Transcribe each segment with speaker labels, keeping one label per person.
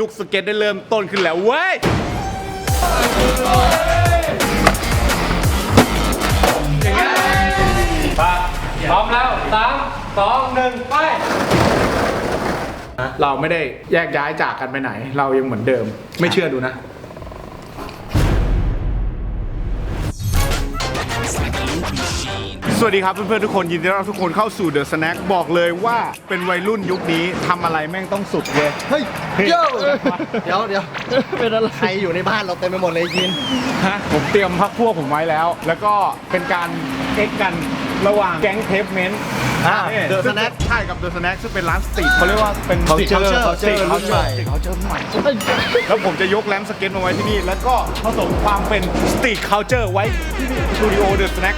Speaker 1: ยุคสเก็ตได้เริ่มต้นขึ้นแล้วเว้ย
Speaker 2: พร้อมแล้วสามสองหนึ่งไป
Speaker 1: เราไม่ได้แยกย้ายจากกันไปไหน เรายังเหมือนเดิม ไม่เชื่อดูนะ สวัสดีครับเพื่อนๆทุกคนยินดีต้อนรับทุกคนเข้าสู่เดอะสแน็คบอกเลยว่าเป็นวัยรุ่นยุคนี้ทำอะไรแม่งต้องสุดเลย
Speaker 3: เฮ้ยโย่เดี๋ยวเดี๋ยวเป็นอะไรใครอยู่ในบ้านเราเต็มไปหมดเลยยิน
Speaker 1: ฮะผมเตรียมพักพวกผมไว้แล้ว แล้วก็เป็นการเอ็กกัน ระหว่างแก๊งเทปเมนต์
Speaker 3: อ่า The Snack
Speaker 1: ใช่กับเดอะสแน็คซึ่งเป็นร้านสตรีทเขาเรียกว่าเป็น
Speaker 3: Culture
Speaker 1: Culture
Speaker 3: Culture รุ่นใหม่
Speaker 1: เขาเจอรุ่นใหม่ แล้วผมจะยกแรมสเก็ตมาไว้ที่นี่ แล้วก็ผสมความเป็นสตรีทเคาเจอร์ไว้ที่สตูดิโอเดอะสแน็ค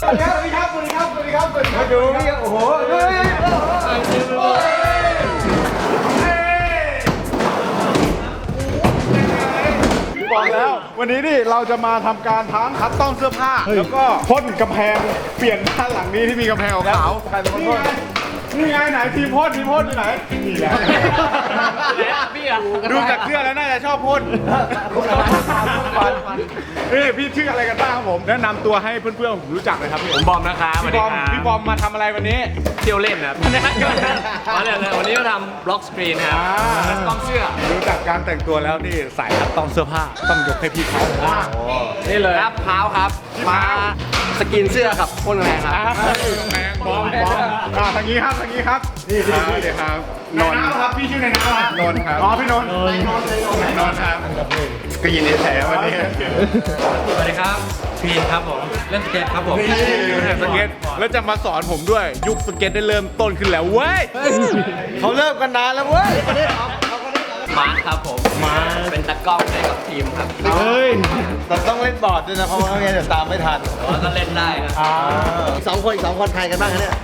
Speaker 1: สวัสดีครับสวัสดีครับสวัสดีครับสวัสดีครับสวัสดีครับโอ้โหบอกแล้ว วันนี้นี่เราจะมาทำการทั้งคัดต้องเสื้อผ้า แล้วก็พ่นกำแพงเปลี่ยนบ้านหลังนี้ที่มีกำแพงขาวๆนี่ไงนี่ ไงไหนทีมพ่นทีมพ่นอยู่ไหนนี่แหละ
Speaker 2: พี่อะ
Speaker 1: ดูจากเสื้อแล้วน่าจะชอบพ่นนี่พี่ชื่ออะไรกันบ้างครับผมแนะนำตัวให้เพื่อนๆผมรู้จักเลยครับพี่
Speaker 2: ผมบอมนะครับสวัส
Speaker 1: พี่
Speaker 2: ดี
Speaker 1: บอม
Speaker 2: ครับ
Speaker 1: พี่บอมมาทำอะไรวันนี้
Speaker 2: เที่ยวเล่นนะครับมาเลยเลยวันนี้ก็ทำบล็อกสกรีนนะครับ
Speaker 1: อ่า
Speaker 2: แล้วต้องเสื้อ
Speaker 1: ดูจากการแต่งตัวแล้วนี่ใส่คัดต้องเสื้อผ้าต้องยกให้พี่เขา
Speaker 2: นี่เลยครับเท้าครับ
Speaker 1: มา
Speaker 2: สกินเสื้อครับพ่นแรงครับ
Speaker 1: แมงบอมบอมอ่าทางนี้ครับทางนี้ครับนี่พี่เดี๋ยวครับนนท์ครับ พี่ชื่อในน้ำนนท์ครับ อ๋อ พี่นนท์นนท์นนท์ครับ ก็ยินดีแถมวันนี้
Speaker 2: สวัสดีครับพีนครับผมเล่นสเก็ตครับผม
Speaker 1: นี่สเก็ต แล้วจะมาสอนผมด้วย ยุคสเก็ตได้เริ่มต้นขึ้นแล้วเว้ย
Speaker 3: เขาเริ่มกันนานแล้วเว้ย
Speaker 2: มาร์คครับผมมาเป็นตะกล้องให้กับทีมครับ
Speaker 1: เฮ้ย
Speaker 3: แต่ต้องเล่นบอร์ดด้วยนะเพราะว่าไม่งั้นเดี๋ยวตามไม่ทัน
Speaker 2: แต่ว่าก็เล่นได้นะ
Speaker 3: อีกสองคนอีกสองคนใครกันบ้างคะเนี่ย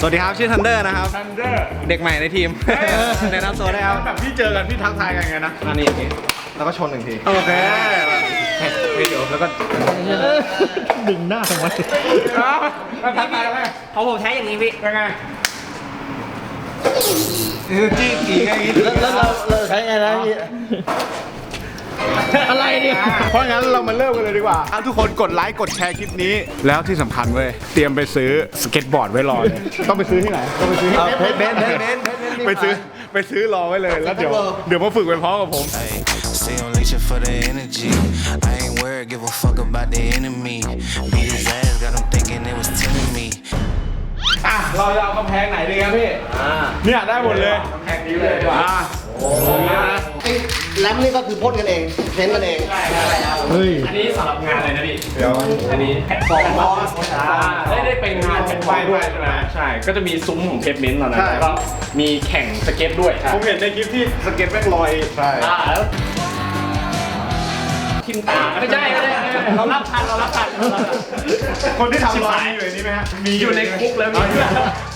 Speaker 4: สวัสดีครับ ชื่อทันเดอร์นะครับ
Speaker 1: ทันเดอร์
Speaker 4: เด็กใหม่ในทีมแนะนำตัวได้ครับ
Speaker 1: แบบพี่เจอกันพี่ทักทายกันไงนะ
Speaker 4: อันนี้อย่างนี้
Speaker 3: แล้วก็ชนหนึ่งที
Speaker 1: โอเค
Speaker 4: แล้วก็
Speaker 3: ดึงหน้าทำไม
Speaker 1: แล้วทักทายกันไหม
Speaker 2: ของผมใช้อย่างนี้พี่
Speaker 1: ยังไง
Speaker 4: จี้จีไง
Speaker 3: แล้วแล้วเราเราใช้ไงนะพี่
Speaker 1: อะไรเนี่ยเพราะงั้นเรามาเริ่มกันเลยดีกว่าอะทุกคนกดไลค์กดแชร์คลิปนี้ แล้วที่สำคัญเว้ยเตรียมไปซื้อสเก็ตบอร์ดไว้รอเลยต้องไปซื้อที่ไหนต้องไปซื้อที่
Speaker 3: เอาเพชรเบนซ์เพชรเบนซ์เพชรเบนซ์
Speaker 1: ไปซื้อไปซื้อรอไว้เลยแล้วเดี๋ยวเดี๋ยวมาฝึกไปพร้อมกับผม
Speaker 5: Stay on leash for the energy. I ain't worried, give a fuck about the enemy. Beat his ass, got him thinking it was telling me.
Speaker 1: อะเราจะเอากำแพงไหนดีครับพี่เนี่ยได้หมดเลยกำแพงนี้เลยดีกว่าอะ
Speaker 3: แรมนี่ก็คือพ่นกันเองเพ้นกันเอง
Speaker 2: อันนี้สำหรับงานอะไรนะพี่
Speaker 1: เดี๋ยว
Speaker 2: อันนี้แพลตฟอร์มบอสได้ได้เป็นงานแพลตฟอร์มด้วยใช่ไหมใช่ก็จะมีซุ้มของเทปเมนต์ตอนนั้นแล้วก็มีแข่งสเก็ตด้วย
Speaker 1: ผมเห็นในคลิปที่สเก็ตแม่งลอยใช่
Speaker 2: อ่าแล้ว ทิมตาไม่ใช่ไม่ใช่ไม่ใช่เรารับทันเรารับทันเรารับทัน
Speaker 1: คนที่ทำลายอยู่ในนี้ไหมฮะมี
Speaker 2: อยู่ในคุกแล้ว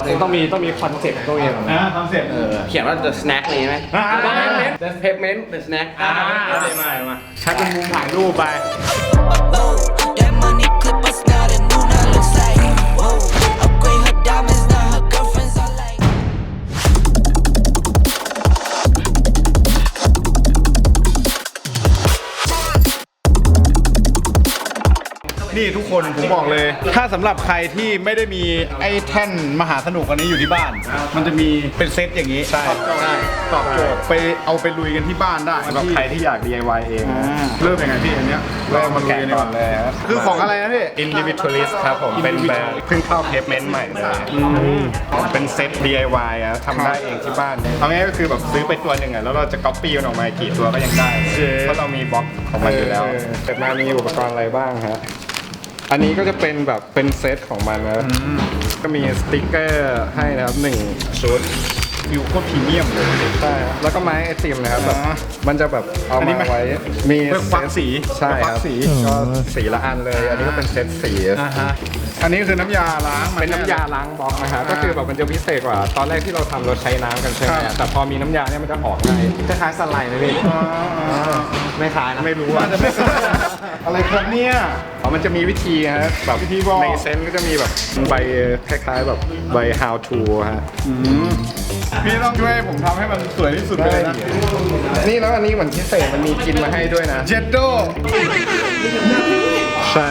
Speaker 2: มีต้องมีต้องมีคอนเซ็ปต์ตัวเอง
Speaker 1: นะทำเสร็จ
Speaker 4: เขียนว่า the snack นี่ไหม
Speaker 1: อ่า
Speaker 4: the pavement the snack
Speaker 2: อ่าเอาเลยมาเอามา
Speaker 1: ใช้เป็นมุมถ่ายรูปไป นี่ทุกคนผมบอกเลย ถ้าสำหรับใครที่ไม่ได้มีไอ้แท่นมหาสนุกอันนี้อยู่ที่บ้าน มันจะมีเป็นเซตอย่างนี้ใช่ใช่ตอบโจทย์ไปเอาไปลุยกันที่บ้านได้
Speaker 6: สำหรับใครที่อยาก DIY เอง
Speaker 1: อ่า เริ่มยังไงพี่อันเนี้ย
Speaker 6: เริ่มมา
Speaker 1: ลุ
Speaker 6: แกะ
Speaker 1: ดี
Speaker 6: ก่อนเลยครับ
Speaker 1: คือของอะไรนะพี่
Speaker 6: Individualist ครับผม เป็นแบรนด์เพิ่งเข้าเพจเมนต์ใหม่เลยเป็นเซ็ต DIY อะทำได้เองที่บ้านเอาง่ายๆก็คือแบบซื้อไปตัวหนึ่งอะแล้วเราจะก๊อปปี้มันออกมากี่ตัวก็ยังได้
Speaker 1: เจ๊
Speaker 6: เพราะเรามีบล็อกของมันอยู่แล้ว
Speaker 1: เออ
Speaker 6: เสร็จมามีอุปกรณ์อะไรบ้างฮะ อันนี้ก็จะเป็นแบบเป็นเซตของมันนะก็มีสติกเกอร์ให้นะครับหนึ่งชุด
Speaker 1: ฟิวโคตรพรีเมียมเลย
Speaker 6: ใช่ครับแล้วก็ไม้ไอติมนะครับแบบ
Speaker 1: อ๋อ
Speaker 6: มันจะแบบเอา
Speaker 1: อันนี้
Speaker 6: มา
Speaker 1: ไหม
Speaker 6: ไว้มี
Speaker 1: เพื่อควัก
Speaker 6: เซต
Speaker 1: สี
Speaker 6: ใช่
Speaker 1: เพื่อควั
Speaker 6: ค
Speaker 1: ก
Speaker 6: รับ
Speaker 1: สี
Speaker 6: ก็สีละอันเลย อันนี้ก็เป็นเซตสี
Speaker 1: อ่าฮะอันนี้คือน้ำยาล้างมั
Speaker 6: เป็นน้ำยาล้างบล็อกนะฮะก็คือแบบมันจะพิเศษกว่า ตอนแรกที่เราทำเราใช้น้ำกันใช่ไหม
Speaker 1: ครับ
Speaker 6: แต่พอมีน้ำยาเนี่ยมันจะออกง่ายคล้ายๆสไลด์เลยพี่
Speaker 1: อ๋อ
Speaker 6: ไม่คล้ายนะ
Speaker 1: ไม่รู้อะ อะไรครับเนี่ย
Speaker 6: เอา มันจะมีวิธีฮะแบบ
Speaker 1: วิธีบอก
Speaker 6: ในเซนต์ก็จะมีแบบใบคล้ายๆแบบใบ how to ฮะ
Speaker 1: พี่ต้องช่วยผมทำให้มันสวยที่สุดไปเลยนะ
Speaker 6: นี่แล้วอันนี้เหมือนพิเศษมันมีกินมาให้ด้วยนะ
Speaker 1: เจดโด
Speaker 6: ใช่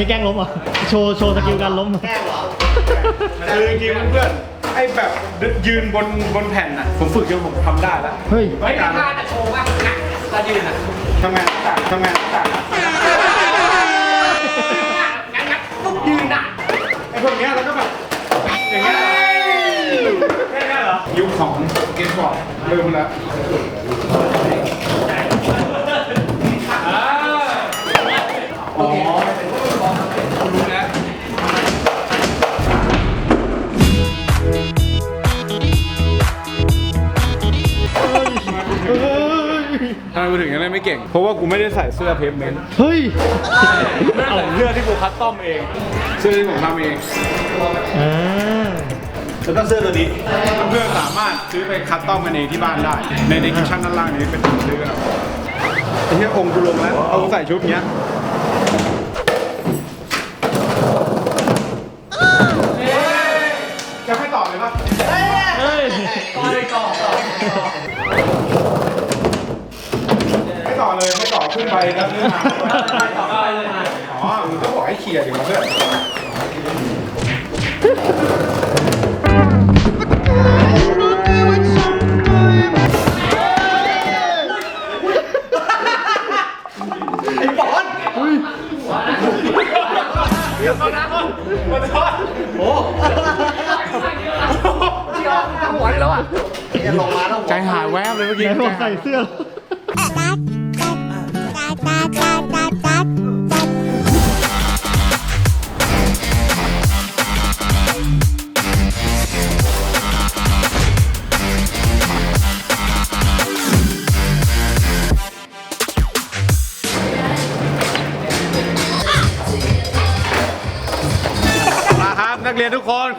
Speaker 2: นนี้แก
Speaker 1: ล้
Speaker 7: งล้มเหรอะโชว์โชว์สกิลการล้มเหรอ
Speaker 1: คือจริงๆเพื่อนๆไอ้แบบยืนบนบนแผ่นน่ะ ผมฝึกจนผมทำได้แล้ว
Speaker 7: เฮ้ย
Speaker 1: ไม่การ
Speaker 4: จะโชว์ว่างักตายืนอะ
Speaker 1: ทำงานต่างทำงานต่าง
Speaker 4: งักงักปุ๊บยืนอะ
Speaker 1: ไอ้พวกเนี้ยเราก็แบบอย่างเงี้ยแค่นี้เหรอยุคของเกมบอร์ดลืมแล้ว ไมกูถึงยังเล่นไม่เก่ง เพราะว่ากูไม่ได้ใส่เสื้อเพฟเมนต์
Speaker 7: เฮ้ย
Speaker 1: ใส่เสื้อที่กูคัสตอมเอง เสื้อที่ผมทำเอง
Speaker 7: อ่า
Speaker 1: แล้วก็เสื้อตัวนี้เพื่อนๆสามารถซื้อไปคัสตอมกันเองที่บ้านได้ ในในคิชชั่นด้านล่างนี้เป็นตัวซื้อกันเอาไอ้เหี้ยองค์กูลงแล้วเอากูใส่ชุดเนี้ย เลยให้ต่อขึ้นไปแล้วขึ้นมาอ๋อมึงก็บอกให้เคลียร์ดิมาเพื่อน
Speaker 7: ใจหายแวบเลยเมื่อกี้ไหนบอกใส่เสื้อ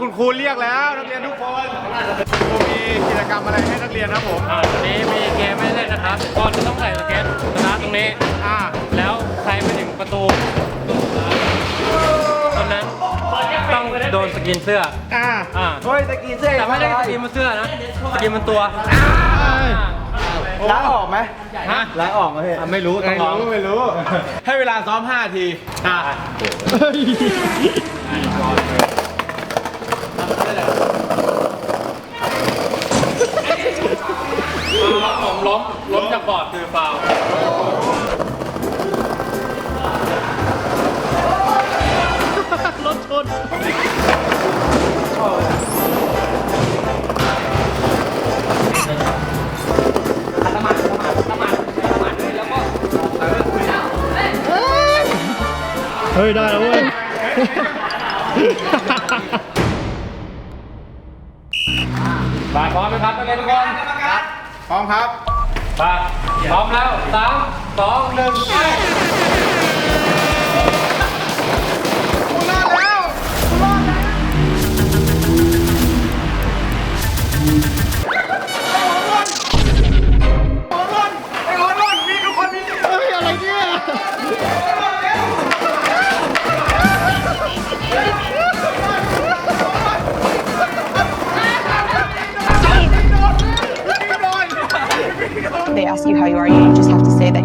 Speaker 1: คนคุณครูเรียกแล้ว นักเรียนทุกคนครูมีกิจกรรมอะไรให้นักเรียนครับผม
Speaker 2: อ่าวันนี้มีเกมให้เล่นนะครับก่อนจะต้องใส่สเก็ตสตาร์ทตรงนี้
Speaker 1: อ่า
Speaker 2: แล้วใครไปถึงประตูคนนั้นต้องโดนสกินเสื้อ
Speaker 1: อ่า
Speaker 2: อ่า
Speaker 3: เฮ้ยตะกี้เสื้อ
Speaker 2: แต่ไม่ได้สกินบนเสื้อนะสกินบนตัว
Speaker 3: ล้างออกไหม
Speaker 2: ฮะ
Speaker 3: ล้างออกไหมพี่
Speaker 2: อะไม่รู้ต้อ
Speaker 1: ไม่
Speaker 2: งลอง
Speaker 1: รู้ไม่รู้ ให้เวลาซ้อม5ที
Speaker 2: อะ อร์ดคือฟาวล์
Speaker 7: รถชนเฮ้ย ได้แล้วเว้ย
Speaker 2: มาพร้อมไหมครับนักเรียนทุกคน
Speaker 1: พร้อมครับ
Speaker 2: มา พร้อมแล้วสามสองหนึ่งไป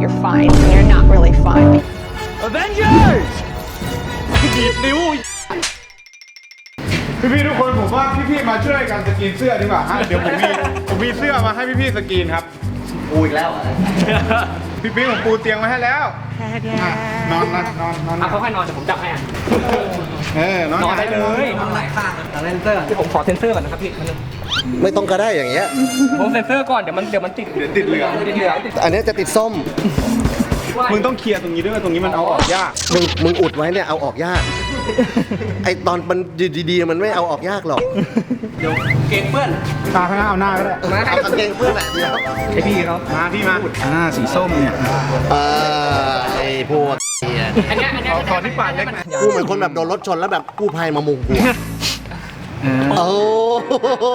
Speaker 8: you're fine when you're not really fine.
Speaker 1: พี่พี่ๆทุกคนผมว่าพี่พี่ๆมาช่วยกันสกรีนเสื้อดีกว่าฮะเดี๋ยวผมมีผมมีเสื้อมาให้พี่พี่ๆสกรีนครับ
Speaker 3: กูอีกแล้วเหรอ
Speaker 1: พี่ปิ๊งผมปูเตียงมาให้แล้วอะนอนนะนอนนอน
Speaker 4: อะค่อยๆนอนเดี๋ยวผมจับให้อะ
Speaker 1: เออนอน
Speaker 4: นอนได้เลย
Speaker 3: มันหลายข้างนะเซนเซอร์
Speaker 4: ที่ผมขอเซ็นเซอร์ก่อนนะครับพี่
Speaker 3: ไม่ต้องก็ได้อย่างเงี้ย
Speaker 4: ผมเซ็นเซอร์ก่อนเดี๋ยวมันเดี๋ยวมันติด
Speaker 1: เดี๋ยวติดเหลือง
Speaker 4: ติดเหลือง
Speaker 3: อันนี้จะติดส้ม
Speaker 1: มึงต้องเคลียร์ตรงนี้ด้วยตรงนี้มันเอาออกยาก
Speaker 3: มึงมึงอุดไว้เนี่ยเอาออกยาก ไอตอนมันดีๆมันไม่เอาออกยากหรอก
Speaker 4: เก่งเพื่อน
Speaker 1: ตาข้างหน้าเอาหน้าก็ได้
Speaker 3: เอากางเกงเพื่อนแหละเดียว
Speaker 4: ไอพี่เขา
Speaker 1: มาพี่มาอ่าสีส้มเนี่ย
Speaker 3: เออไอพวกเหี้ย
Speaker 4: อันเนี้ยอันเนี้ย
Speaker 1: ขอที่ปากเล็กนะ
Speaker 3: กูเหมือนคนแบบโดนรถชนแล้วแบบกู้ภัยมามุงกูอะโอ้โห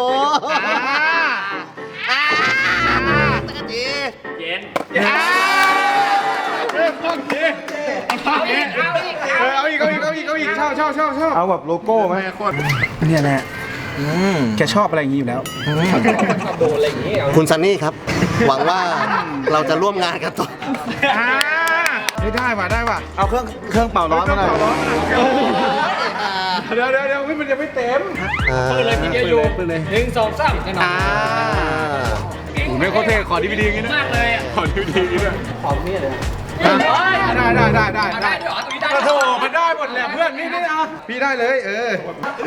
Speaker 3: อ่าตะกะจี
Speaker 4: เย็น
Speaker 1: เริ่มต้นที เอาอีกเอาอีกเอาอีกเอาอีกเอาอีกเช่าเช่าเช่าเช่าเอาแบบโลโก้ไหมคตรเนี่ยแหละแกชอบอะไรอย่างนี้อยู่แล้ว
Speaker 3: คุณซันนี่ครับ หวังว่าเราจะร่วมงานกันต่อ
Speaker 1: ไม่ได้ว่ะได้ว่ะ
Speaker 3: เอาเครื่องเครื่องเป่าร้อน
Speaker 1: เครื่
Speaker 3: มา
Speaker 1: อง
Speaker 3: หน่อย
Speaker 1: เป่าร้อนเดี๋ยวเดี๋ยวเดี๋ยวมันยังไม่เต็ม
Speaker 4: เปิดเลยพี่เดียวอยู่หนึ่งสองสามจะนอน
Speaker 3: อ่า
Speaker 1: ผมไม่โคตรเท่ขอดีวีดีงี้นะ
Speaker 4: มากเลยอะ
Speaker 1: ขอดีวีดีงี้ด้วย
Speaker 4: เฮ้ย
Speaker 1: ได้ได้ได้ได้ได้
Speaker 4: ได้ด้วยเหรอตรงนี้ได้
Speaker 1: โอ้
Speaker 4: ด้วย
Speaker 1: โห
Speaker 4: เหรอ
Speaker 1: มันได้หมดแหละเพื่อนนี่นี่เอาพี่ได้เลย เออ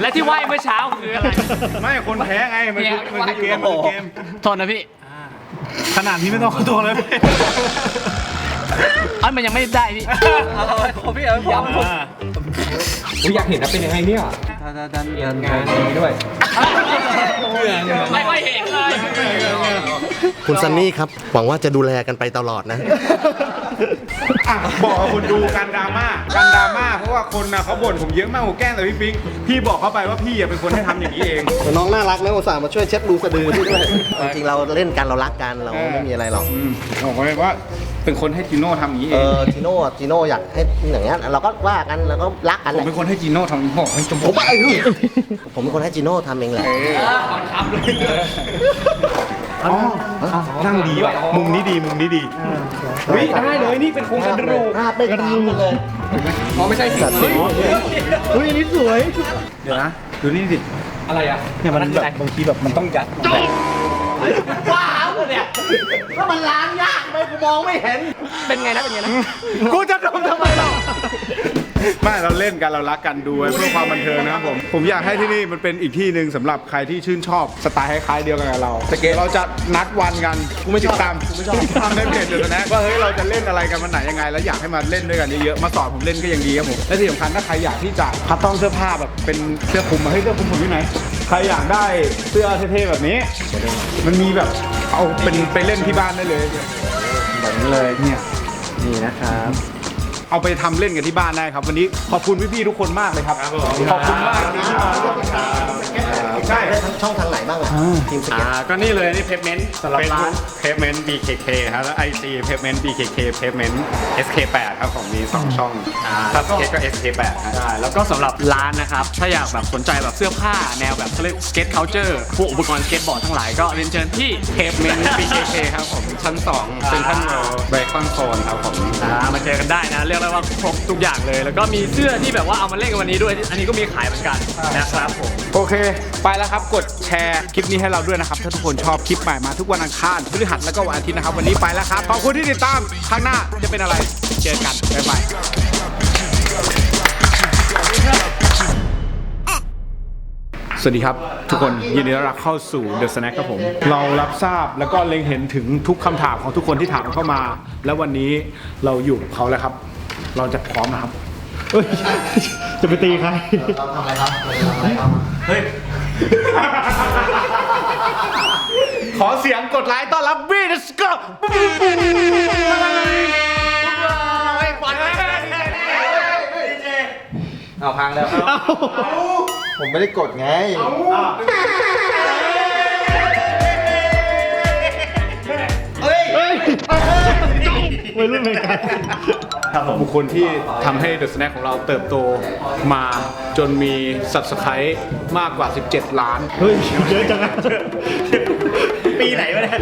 Speaker 4: และที่ไหวเมื่อเช้าคืออะไร
Speaker 1: ไม่คนแพ้ไงมันคือมันคือเกมมันคือเกม
Speaker 4: โทษนะพี่
Speaker 1: ขนาดนี้ไม่ต้องขอโทษเลย
Speaker 4: อันมันยังไม่ได้พี่ขอพี่เอ๋ย้ำผมอยากเห็นนะเป็นยังไงเนี่ยท่านท่านงานดีด้วยไม่ค่อยเห็นเลย
Speaker 3: คุณซันนี่ครับ หวังว่าจะดูแลกันไปตลอดนะ
Speaker 1: อะบอกกับคนดูการดราม่าการดราม่าเพราะว่าคนนะเขาบ่นผมเยอะมากผมแกล้งแต่พี่ปิ๊งพี่บอกเขาไปว่าพี่อะเป็นคนให้ทำอย่างนี้เอง
Speaker 3: น้องน่ารักนะอุตส่าห์มาช่วยเช็ดรูสะดือพี่ด้วย จริงๆเราเล่นกันเรารักกันเราไม่มีอะไรหรอก
Speaker 1: อืมบอกไว้ว่าเป็นคนให้จีโน่ทำอย่างนี้
Speaker 3: เอ
Speaker 1: เอง
Speaker 3: อจีโน่จีโน่อยากให้อย่างเงี้ยเราก็ว่ากันเราก็รักกัน
Speaker 1: ผ
Speaker 3: แห
Speaker 1: ม
Speaker 3: ละ
Speaker 1: เป็นคนให้จีโน่ทำอย่างนี้บอกให้จม
Speaker 3: ผมว่าไอ้เฮ้ยผมเป็นคนให้จีโน่ทำเองแหละ
Speaker 1: อ๋อ นั่งดีว่ะมุมนี้ดีมุมนี้ดีเฮ้ยได้เลยนี่เป็นโครงกระดูก
Speaker 3: ภาพได้ตามกันเลย
Speaker 4: อ๋อไม่ใช่สิ
Speaker 7: เฮ้ยอันนี้สวย
Speaker 1: เดี๋ยวนะดูนี่ดิ
Speaker 4: อะไรอะ
Speaker 1: เนี่ยมันแบบบางทีแบบมันต้องยัด
Speaker 3: ว้าวเนี่ยก็มันล้างยากไปกูมองไม่เห็น
Speaker 4: เป็นไงนะเป็นไงนะ
Speaker 1: กูจะทำทำไมหรอ ไม่เราเล่นกันเรารักกันดูไว้เพื่อความบันเทิงนะครับผม ผมอยากให้ที่นี่มันเป็นอีกที่หนึ่งสำหรับใครที่ชื่นชอบสไตล์คล้ายๆเดียวกันกับเราสเกตเราจะนัดวันกันกูไม่ติดตามติดตามในเพจเดี๋ยวนะว่าเฮ้ยเราจะเล่นอะไรกันวันไหนยังไง แล้วอยากให้มาเล่นด้วยกันเยอะๆมาสอนผมเล่นก็ยังดีครับผมและที่สำคัญถ้าใครอยากที่จะคัดต้องเสื้อผ้าแบบเป็นเสื้อคลุมมาเฮ้ยเสื้อคลุมผมอยู่ไหนใครอยากได้เสื้อเท่ๆแบบนี้ มันมีแบบเอาเป็นไปเล่นที่บ้านได้เลย แบบนี้เลยเนี่ย
Speaker 3: นี่นะครับ
Speaker 1: เอาไปทำเล่นกันที่บ้านได้ครับ วันนี้ขอบคุณพี่ๆทุกคนมากเลยครับ ขอบคุณมากที่มาร่วม งานใช่
Speaker 3: ได้ทั้งช่องทางไหนบ้างอะทีมสเก็
Speaker 6: อ่า
Speaker 3: ต
Speaker 6: ก็นี่เลยนี่เพจเมนต์สำหรับร้าน
Speaker 1: Facebook
Speaker 6: เพจเมนต์ BKK ครับแล้ว IC เพจเมนต์ BKK เพจเมนต์ SK8 ครับผมมี2ช่องถ้าสเก็ตก็ SK8 ครับ
Speaker 2: ใช่แล้วก็สำหรับร้านนะครับ ถ้าอยากแบบสนใจแบบเสื้อผ้าแนวแบบเขาเรียกสเก็ตเคาน์เตอร์พวกอุปกรณ์สเก็ตบอร์ดทั้งหลายก็เรียนเชิญที่
Speaker 6: เพจเมนต์ BKK ครับผมชั้น2เซ็นทรัลเวิลด์เบคอนโซนครับผม
Speaker 2: อ่ามาเจอกันได้นะ เรียกได้ว่าครบทุกอย่างเลย แล้วก็มีเสื้อที่แบบว่าเอามาเล่นกันวันนี้ด้วย อันนี้ก็มีขายเหมือนกันนะครับผม
Speaker 1: โอเคไปแล้วครับกดแชร์คลิปนี้ให้เราด้วยนะครับ ถ้าทุกคนชอบคลิปใหม่มาทุกวันอังคารพฤหัสแล้วก็วันอาทิตย์นะครับ วันนี้ไปแล้วครับ ขอบคุณที่ติดตามข้างหน้าจะเป็นอะไรเจอกันบ๊ายบายสวัสดีครับ ทุกคนยินดีต้อนรับเข้าสู่ The Snack ครับผม เรารับทราบแล้วก็เล็งเห็นถึงทุกคำถามของทุกคนที่ถามเข้ามา และวันนี้เราอยู่กับเขาแล้วครับ เราจะพร้อมนะครับ
Speaker 7: เฮ้ยจะไปตีใคร
Speaker 3: เราทำอะไรครับเรา ทำอะไรครับ
Speaker 1: ขอเสียงกดไลค์ต้อนรับบีดสกอร์
Speaker 3: เอาพังแล้ว ผมไม่ได้กดไง
Speaker 7: วัยรุ่นเหมือน กัน
Speaker 1: บุคคลที่ทำให้ The Snack ของเราเติบโตมาจนมี Subscribe มากกว่า 17 ล้าน
Speaker 7: เฮ้ยเยอะจังอะ
Speaker 1: ปีไหนวะเนี่ย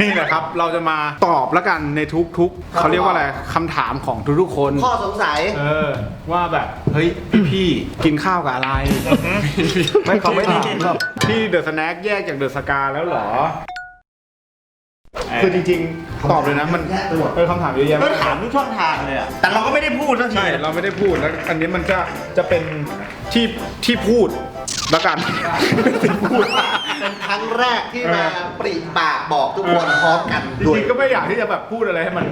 Speaker 1: นี่แหละครับ เราจะมาตอบแล้วกันในทุกๆ เขาเรียกว่าอะไรคำถามของทุกๆคน
Speaker 3: ข้อสงสัย
Speaker 1: เออ ว่าแบบ เฮ้ย พี่ๆกินข้าวกับอะไร
Speaker 3: ไม่เขาไม่ถามหรอก
Speaker 1: พี่เดอะสแน็คแยกจากเดอะสกาแล้วเหรอ คือจริงๆตอบเลยนะมัน
Speaker 3: แยกไปหมด
Speaker 1: เออคำถามเยอะแยะ
Speaker 4: ก็
Speaker 1: มาก
Speaker 4: ถามทุกช่องทางเลยอะแต่เราก็ไม่ได้พูดสักที
Speaker 1: ใช่เราไม่ได้พูดแล้วอันนี้มันก็จะเป็นที่ที่พูดแล้วกันที่พูด
Speaker 3: เป็นครั้งแรกที่มาปริปากบอกทุกคนพร้อมกัน
Speaker 1: จ
Speaker 3: ด้วย
Speaker 1: ริงๆก็ไม่อยากที่จะแบบพูดอะไรให้มัน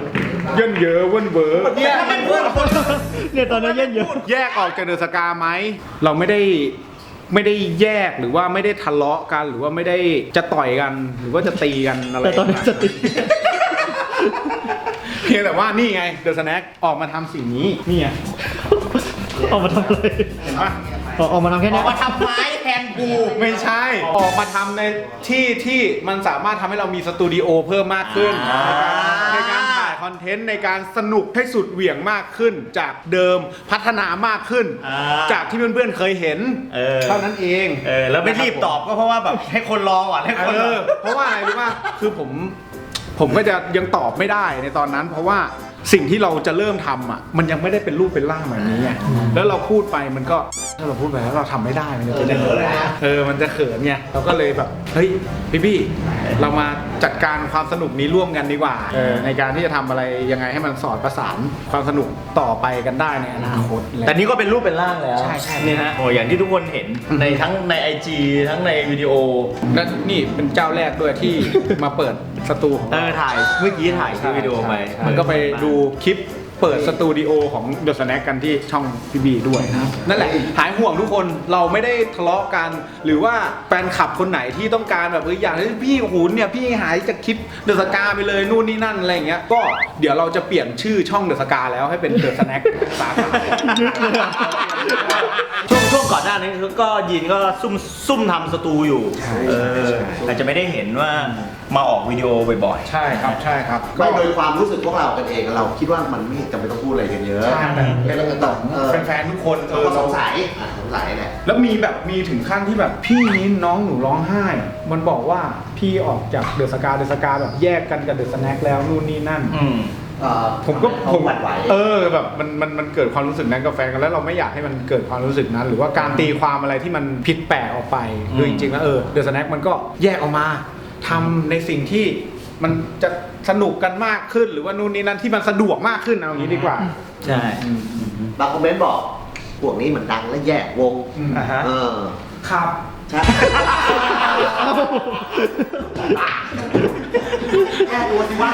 Speaker 1: เยินเยอะเว้นเวอร์
Speaker 3: เนี่ยมันพูดคน
Speaker 7: เนี่ยตอนนี้เย็นเยอะ
Speaker 1: แยกออกจากเดอะสกาไหมเราไม่ได้ ไม่ได้แยกหรือว่าไม่ได้ทะเลาะกัน หรือว่าไม่ได้จะต่อยกัน หรือว่าจะตีกันอะไร
Speaker 7: แต่ตอนนี้จะติด
Speaker 1: เพียงแต่ว่านี่ไงเดอะสแน็คออกมาทำสิ่งนี้นี่ไง
Speaker 7: ออกมาทำอะไร
Speaker 1: เห็นปะ
Speaker 7: ออกออกมาทำแค่เนี้ย
Speaker 3: มาทำไม้แทนกู
Speaker 1: ไม่ใช่ ออกมาทำในที่ที่มันสามารถทำให้เรามีสตูดิโอเพิ่มมากขึ้นในการในการถ่าย คอนเทนต์ในการสนุกให้สุดเหวี่ยงมากขึ้น จากเดิมพัฒนามากขึ้น
Speaker 4: อ่า
Speaker 1: จากที่เพื่อนๆเคยเห็น
Speaker 4: เออ
Speaker 1: เท่านั้นเอง
Speaker 4: เออแล้วไม่รีบตอบก็เพราะว่าแบบให้คนรอก่อนให้คน
Speaker 1: เอ
Speaker 4: รอ
Speaker 1: อ เพราะว่าอะไรรู้ป่ะคือผมผมก็จะยังตอบไม่ได้ในตอนนั้น เพราะว่า สิ่งที่เราจะเริ่มทำอะมันยังไม่ได้เป็นรูปเป็นร่างแบบนี้ไงแล้วเราพูดไปมันก็ถ้าเราพูดไปแล้วเราทำไม่ได้มันจะเป็นยังไงเออมันจะเขินไงเราก็เลยแบบเฮ้ยพี่พี่ๆเรามาจัดการความสนุกนี้ร่วมกันดีกว่าเออในการที่จะทำอะไรยังไงให้มันสอดประสานความสนุกต่อไปกันได้ในอนาคต
Speaker 4: แต่นี่ก็เป็นรูปเป็นร่างแล้ว
Speaker 1: ใช่ใช่
Speaker 4: นี่ฮะโอ้อย่างที่ทุกคนเห็นในทั้งใน IG ทั้งในวิดีโอ
Speaker 1: และนี่เป็นเจ้าแรกด้วยที่ มาเปิด สตูของ
Speaker 4: เอ
Speaker 1: เรา
Speaker 4: อถ่ายเมื่อกี้ถ่ายคลิปวิดีโอไป
Speaker 1: มันก็ไปดูคลิปเปิดสตูดิโอของ The Snack กันที่ช่องพีบีด้วยนะครับ นั่นแหละ หายห่วงทุกคนเราไม่ได้ทะเลาะกัน หรือว่าแฟนคลับคนไหนที่ต้องการแบบเอออยากให้พี่หูนเนี่ย พี่หายจากคลิปเดอะสกาไปเลยนู่นนี่นั่นอะไรอย่างเงี้ยก็เดี๋ยวเราจะเปลี่ยนชื่อช่องเดอะสกาแล้วให้เป็นเดอะสแน็คสาขา
Speaker 4: ช่วงช่วงก่อนหน้านี้ก็ยินก็ซุ่มซุ่มทำสตูอยู่ เอออาจจะไม่ได้เห็นว่า มาออกวิดีโอบ่อย
Speaker 1: ใช่ครับใช่ครับ
Speaker 3: ไม่โดยความรู้สึกพวกเรากันเองเราคิดว่ามันไม่จำเป็นต้องพูดอะไรกันเยอะ
Speaker 1: ใช่แต่
Speaker 3: แค่เราจะตอบเออ
Speaker 1: แฟนๆทุกคนเอ
Speaker 3: เรา
Speaker 1: อ
Speaker 3: ก็ส
Speaker 1: เรา
Speaker 3: งสัยอะสงสัยแหละ
Speaker 1: แล้วมีแบบมีถึงขั้นที่แบบพี่นี้น้องหนูร้องไห้ มันบอกว่าพี่ออกจากเดอะสกาเดอะสกาแบบแยกกันกับเดอะสแน็คแล้วนู่นนี่นั่น
Speaker 4: ๆ อืม
Speaker 3: เอ่อ
Speaker 1: ผมก็
Speaker 3: เขา
Speaker 1: ผม
Speaker 3: หวั่นไหว
Speaker 1: เออแบบมันมันมันเกิดความรู้สึกนั้นกับแฟนกันแล้วเราไม่อยากให้มันเกิดความรู้สึกนั้น หรือว่าการตีความอะไรที่มันผิดแปลกออกไป
Speaker 4: อืม
Speaker 1: คือจริงๆแล้วเออเดอะสแน็คมันก็แยกออกมา ทำในสิ่งที่มันจะสนุกกันมากขึ้น หรือว่านู่นนี่นั่นที่มันสะดวกมากขึ้นเอาอย่างนี้ดีกว่า
Speaker 4: ใช่
Speaker 3: บางคอมเมนต์บอกพวกนี้เหมือนดังและแยกวง
Speaker 1: อืม
Speaker 4: อ่าฮะ
Speaker 3: เออ
Speaker 1: ครับ
Speaker 3: ใช่แก้ตัวสิวะ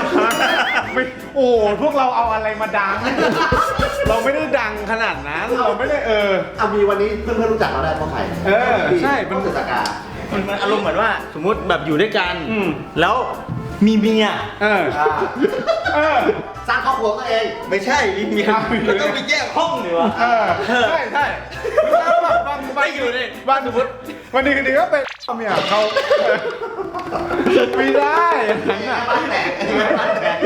Speaker 1: ไม่โอ้พวกเราเอาอะไรมาดัง เราไม่ได้ดังขนาดนั้น เราไม่ได้เออ
Speaker 3: เอามีวันนี้เพื่อนๆรู้จักเราได้เพราะใคร
Speaker 1: เออใช่
Speaker 3: เพราะเดอะสกา
Speaker 4: มันมันอารมณ์เหมือนว่าสมมุติแบบอยู่ด้วยกัน
Speaker 1: อืม
Speaker 4: แล้วมีเมีย
Speaker 1: เออ เออ
Speaker 3: สร้างครอบครัวตัวเอง
Speaker 4: ไม่ใช่มีเมีย
Speaker 1: ครับมีเมีย
Speaker 4: แล้วก็ไปแยกห้องเลยวะ
Speaker 1: เออ ใช่ใช่แล้วแบบบางบางอยู่นี่บางสมมติ วันนี้คืนดีก็เป็นเมียเขาไม่ได้อย่างนั้นอะ
Speaker 3: บ้านแตกบ้านแตก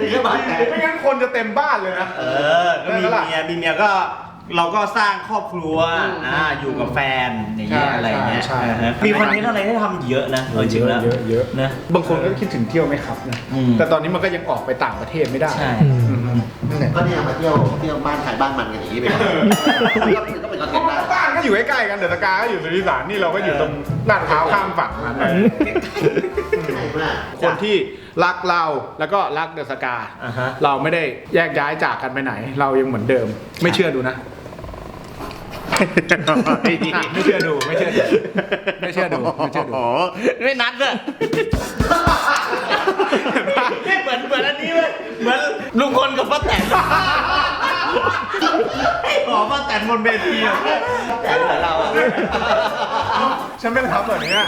Speaker 3: นี่ก็บ้านแตก
Speaker 1: ไม่งั้นคนจะเต็มบ้านเลยนะ
Speaker 4: เออ ก็มี
Speaker 1: นั่นแหละ
Speaker 4: เมีย มีเมียก็ เราก็สร้างครอบครัวอ่าอยู่กับแฟนอย่างเงี้ย
Speaker 1: ใช่
Speaker 4: อะไรเงี้ย
Speaker 1: ใช่
Speaker 4: อ่าฮะมีคอนเทนต์อะไรให้ทำเยอะนะเอาจริงๆแล้ว
Speaker 1: เยอะเยอะ
Speaker 4: นะ
Speaker 1: บางคนก็คิดถึงเที่ยวไหมครับนะ
Speaker 4: อืม
Speaker 1: แต่ตอนนี้มันก็ยังออกไปต่างประเทศไม่ได้
Speaker 4: ใช่
Speaker 1: อืม
Speaker 3: นั่นแหละก็เนี่ยมาเที่ยวเที่ยวบ้านใครบ้านมันกันอย่างนี้ไปก่อนก็เป็นก็เป็นคอนเทนต์ได้
Speaker 1: บ้านก็อยู่ใกล้ๆกันเดอะสกาก็อยู่สุริสานนี่เราก็อยู่ตรงลาดพร้าวข้ามฝั่งมา
Speaker 3: ใช่มาก
Speaker 1: คนที่รักเราแล้วก็รักเดอะสกา
Speaker 4: อ่าฮะ
Speaker 1: เราไม่ได้แยกย้ายจากกันไปไหน เรายังเหมือนเดิม ไม่เชื่อดูนะ ไม่เชื่อดูไม่เชื่อดูไม่เชื่อดูไม่เชื่อดู
Speaker 4: โอ้โหไม่นัดอะไม่เหมือนเหมือนอันนี้เลยเหมือนลุงพลกับป้าแตน หอป้าแตนบนเวทีอะแต่เหมือนเราอะ
Speaker 1: ฉันไม่ได้ทำแบบนี้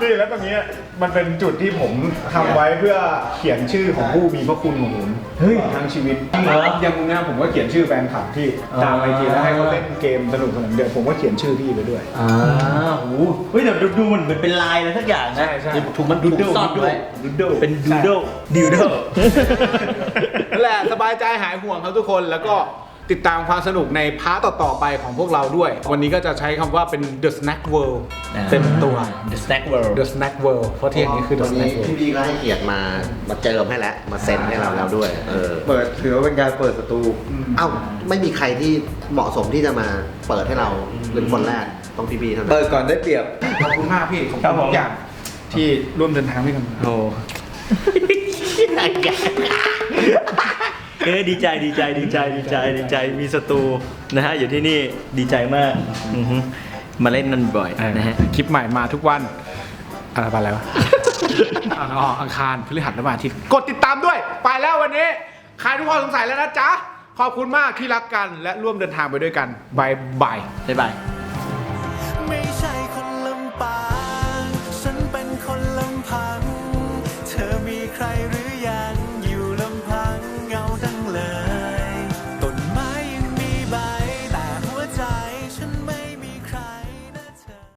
Speaker 1: นี่แล้วตรงนี้มันเป็นจุดที่ผมทำไว้เพื่อเขียนชื่อของผู้มีพระคุณของผมทั้งชีวิตอย่างมึงเนี่ยผมก็เขียนชื่อแฟนคลับที่ตามไอจีแล้วให้เขาเล่นเกมสนุกสนานเดือดผมก็เขียนชื่อพี่ไปด้วย
Speaker 4: อ่าโหเฮ้ยแต่ดูดูเหมือนเป็นลายอะไรสักอย่างนะ
Speaker 1: ใช่ใช่
Speaker 4: ถูกมันดูดซ่อนไว้
Speaker 1: ดูโด
Speaker 4: เป็นดูโดดิวโด
Speaker 1: นั่น แหละสบายใจหายห่วงครับทุกคนแล้วก็ติดตามความสนุกในพาร์ตต่อๆไปของพวกเราด้วย วันนี้ก็จะใช้คำว่าเป็น The Snack World เต็มตัว
Speaker 4: The Snack World
Speaker 1: The Snack World เพราะที่อย่างนี้คือ The
Speaker 3: วันนี้
Speaker 1: Snack World
Speaker 3: พี่บีก็ให้เกียรติมา มาเจิมให้แล้ว มาเซ็นให้เราแล้วด้วย เออ
Speaker 6: เปิดถือว่าเป็นการเปิดประตู
Speaker 3: เอ้า ไม่มีใครที่เหมาะสมที่จะมาเปิดให้เราเป็นคนแรก ต้องพี่บีเท่านั้น
Speaker 4: เปิดก่อนได้เปรียบ
Speaker 1: ขอบคุณมากพี่ขอบคุณทุกอย่างที่ร่วมเดินทางด้วยกันมา
Speaker 4: โอ้
Speaker 7: เออดีใจดีใจดีใจดีใจดีใจมีสตูนะฮะอยู่ที่นี่ดีใจมากอือฮึมาเล่นนันบ่อยนะฮะ
Speaker 1: คลิปใหม่มาทุกวันอะไรไปแล้วะ อ๋ออังคารพฤหัสและวันอาทิตย์กดติดตามด้วย ไปแล้ววันนี้ใครทุกคนสงสัยแล้วนะจ๊ะ ขอบคุณมากที่รักกันและร่วมเดินทางไปด้วยกันบายบาย
Speaker 7: บ๊ายบาย